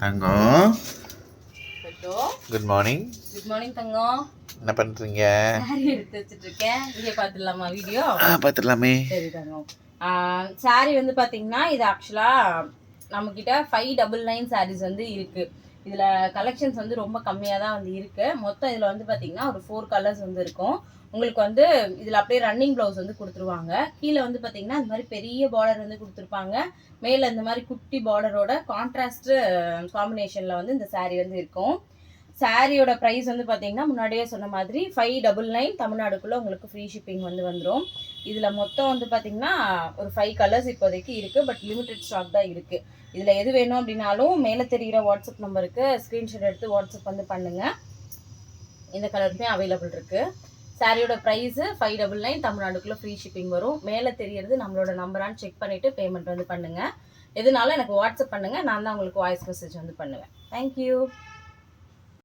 தங்கம் good morning good morning தங்கம் என்ன பண்ணுறீங்க சாரி எடுத்து வச்சுட்டு இருக்கேன் இங்கே பார்த்துடலாமா வீடியோ ஆ பார்த்துடலாமே. சரி தங்கம் சாரி வந்து பார்த்தீங்கன்னா இது ஆக்சுவலாக நம்மக்கிட்ட ஃபைவ் டபுள் நைன் சாரீஸ் வந்து இருக்கு. இதில் கலெக்ஷன்ஸ் வந்து ரொம்ப கம்மியாக தான் வந்து இருக்குது மொத்தம் இதில் வந்து பார்த்தீங்கன்னா ஒரு ஃபோர் கலர்ஸ் வந்து இருக்கும். உங்களுக்கு வந்து இதில் அப்படியே ரன்னிங் ப்ளவுஸ் வந்து கொடுத்துருவாங்க. கீழே வந்து பார்த்தீங்கன்னா இந்த மாதிரி பெரிய பார்டர் வந்து கொடுத்துருப்பாங்க. மேலே இந்த மாதிரி குட்டி பார்டரோட கான்ட்ராஸ்ட் காம்பினேஷனில் வந்து இந்த சாரீ வந்து இருக்கும். சாரியோட ப்ரைஸ் வந்து பார்த்தீங்கன்னா முன்னாடியே சொன்ன மாதிரி ஃபைவ் டபுள் நைன் தமிழ்நாடுக்குள்ளே உங்களுக்கு ஃப்ரீ ஷிப்பிங் வந்து வந்துடும் இதில் மொத்தம் வந்து பார்த்தீங்கன்னா ஒரு ஃபைவ் கலர்ஸ் இப்போதைக்கு இருக்குது பட் லிமிடெட் ஸ்டாக் தான் இருக்குது இதில் எது வேணும் அப்படின்னாலும் மேலே தெரிகிற வாட்ஸ்அப் நம்பருக்கு ஸ்க்ரீன்ஷாட் எடுத்து வாட்ஸ்அப் வந்து பண்ணுங்கள் இந்த கலருமே அவைலபிள் இருக்குது சாரியோட ப்ரைஸு ஃபைவ் டபுள் நைன் தமிழ்நாடுக்குள்ளே ஃப்ரீ ஷிப்பிங் வரும். மேலே தெரியறது நம்மளோட நம்பரான்னு செக் பண்ணிவிட்டு பேமெண்ட் வந்து பண்ணுங்கள் எதுனாலும் எனக்கு வாட்ஸ்அப் பண்ணுங்கள் நான் தான் உங்களுக்கு வாய்ஸ் மெசேஜ் வந்து பண்ணுவேன். தேங்க்யூ